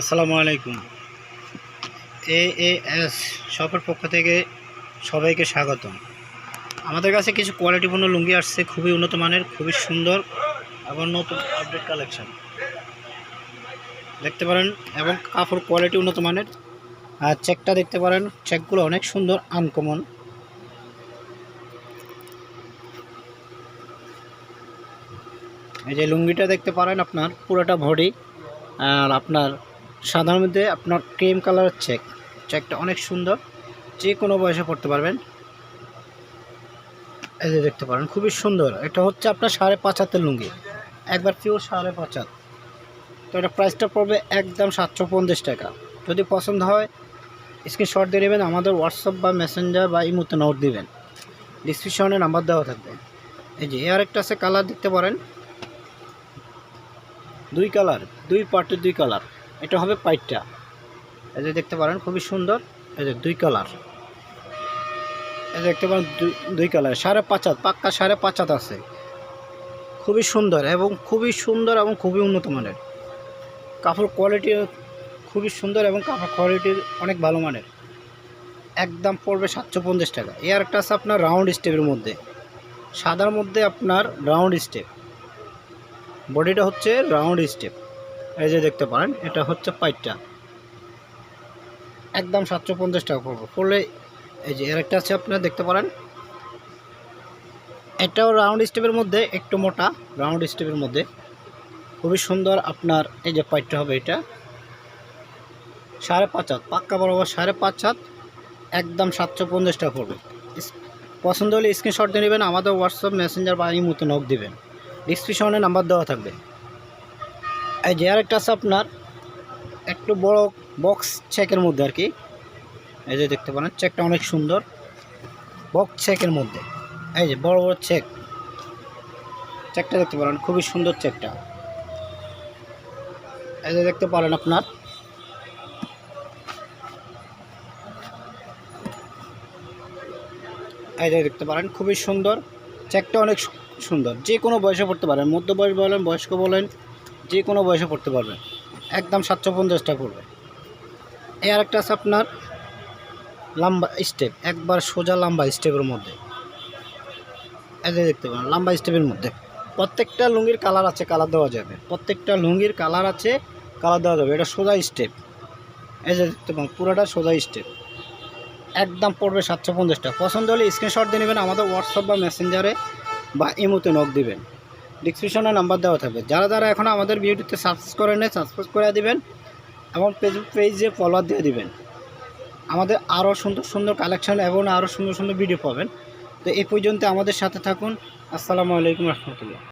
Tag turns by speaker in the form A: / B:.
A: আসসালামু আলাইকুম। A S শপের পক্ষ থেকে সবাইকে স্বাগতম। আমাদের কাছে কিছু কোয়ালিটিপূর্ণ লুঙ্গি আসছে, খুবই উন্নত মানের, খুবই সুন্দর এবং নতুন আপডেট কালেকশান দেখতে পারেন, এবং কাপড় কোয়ালিটি উন্নত মানের। আর চেকটা দেখতে পারেন চেকগুলো অনেক সুন্দর আনকমন এই যে লুঙ্গিটা দেখতে পারেন আপনার, পুরোটা বডি আর আপনার সাধারণ মধ্যে আপনার ক্রিম কালারের চেক চেকটা অনেক সুন্দর, যে কোনো বয়সে পড়তে পারবেন। এই যে দেখতে পারেন, খুবই সুন্দর। এটা হচ্ছে আপনার সাড়ে পাঁচ হাতের লুঙ্গি। একবার পিওর সাড়ে পাঁচ হাত। তো এটা প্রাইসটা পড়বে একদম সাতশো পঞ্চাশ টাকা। যদি পছন্দ হয় স্ক্রিনশট দিয়ে নেবেন, আমাদের হোয়াটসঅ্যাপ বা মেসেঞ্জার বা ইমোতে নোট দিবেন। ডিসক্রিপশনে নাম্বার দেওয়া থাকবে। এই যে এর একটা আছে কালার দেখতে পারেন। দুই কালার দুই পার্টের দুই কালার এটা হবে পাইটটা। এই যে দেখতে পারেন, খুবই সুন্দর। এই যে দুই কালার এই যে দেখতে পারেন, দুই- কালার সাড়ে পাঁচ হাত, পাক্কা সাড়ে পাঁচ হাত আছে। খুবই সুন্দর এবং খুবই সুন্দর এবং খুবই উন্নত মানের। কাপড় কোয়ালিটি খুবই সুন্দর এবং কাপড় কোয়ালিটির অনেক ভালো মানের। একদম পড়বে সাতশো পঞ্চাশ টাকা। এর একটা আছে আপনার রাউন্ড স্টেপের মধ্যে। সাদার মধ্যে আপনার রাউন্ড স্টেপ বডিটা হচ্ছে রাউন্ড স্টেপ এই যে দেখতে পারেন, এটা হচ্ছে পাইটটা। একদম সাতশো পঞ্চাশ টাকা পড়বে। পড়লে এই যে এর একটা আছে, আপনারা দেখতে পারেন। এটাও রাউন্ড স্টেপের মধ্যে, একটু মোটা রাউন্ড স্টেপের মধ্যে। খুবই সুন্দর আপনার এই যে পাইটটা হবে এটা। সাড়ে পাঁচ হাত, পাক্কা বরাবর সাড়ে পাঁচ হাত, একদম সাতশো পঞ্চাশ টাকা পড়বে। পছন্দ হলে স্ক্রিনশট দিয়ে নেবেন, আমাদের হোয়াটসঅ্যাপ মেসেঞ্জার বা ইমোতে নক দিবেন। ডিসক্রিপশনে নাম্বার দেওয়া থাকবে। এই যে আরেকটা আছে আপনার, একটু বড় বক্স চেকের মধ্যে আর কি। এই যে দেখতে পারেন চেকটা অনেক সুন্দর। বক্স চেকের মধ্যে। এই যে বড় বড় চেক চেকটা দেখতে পারেন, খুবই সুন্দর চেকটা এই যে দেখতে পারেন আপনার। এই যে দেখতে পারেন, খুবই সুন্দর। চেকটা অনেক সুন্দর। যে কোনো বয়সে পড়তে পারেন মধ্য বয়স বলেন, বয়স্ক বলেন যে কোনো বয়সে পড়তে পারবেন একদম সাতশো পঞ্চাশটা পড়বে। এই আরেকটা আছে আপনার লম্বা স্টেপ একবার সোজা লম্বা স্টেপের মধ্যে। যে দেখতে পারেন, লম্বা স্টেপের মধ্যে। প্রত্যেকটা লুঙ্গির কালার আছে কালার দেওয়া যাবে। প্রত্যেকটা লুঙ্গির কালার আছে কালার দেওয়া যাবে। এটা সোজা স্টেপ যে দেখতে পারেন, পুরোটা সোজা স্টেপ একদম পড়বে সাতশো পঞ্চাশটা। পছন্দ হলে স্ক্রিনশট দিয়ে নেবেন, আমাদের হোয়াটসঅ্যাপ বা মেসেঞ্জারে বা ইমোতে নক দিবেন। ডিসক্রিপশনে নাম্বার দেওয়া থাকবে। যারা যারা এখন আমাদের ভিডিওতে সাবস্ক্রাইব করে নেয় সাবস্ক্রাইব করে দেবেন এবং ফেসবুক পেজে ফলোয়ার দিয়ে দেবেন। আমাদের আরও সুন্দর সুন্দর কালেকশন এবং আরও সুন্দর সুন্দর ভিডিও পাবেন। তো এই পর্যন্ত আমাদের সাথে থাকুন। আসসালামু আলাইকুম রহমতুল্লাহ।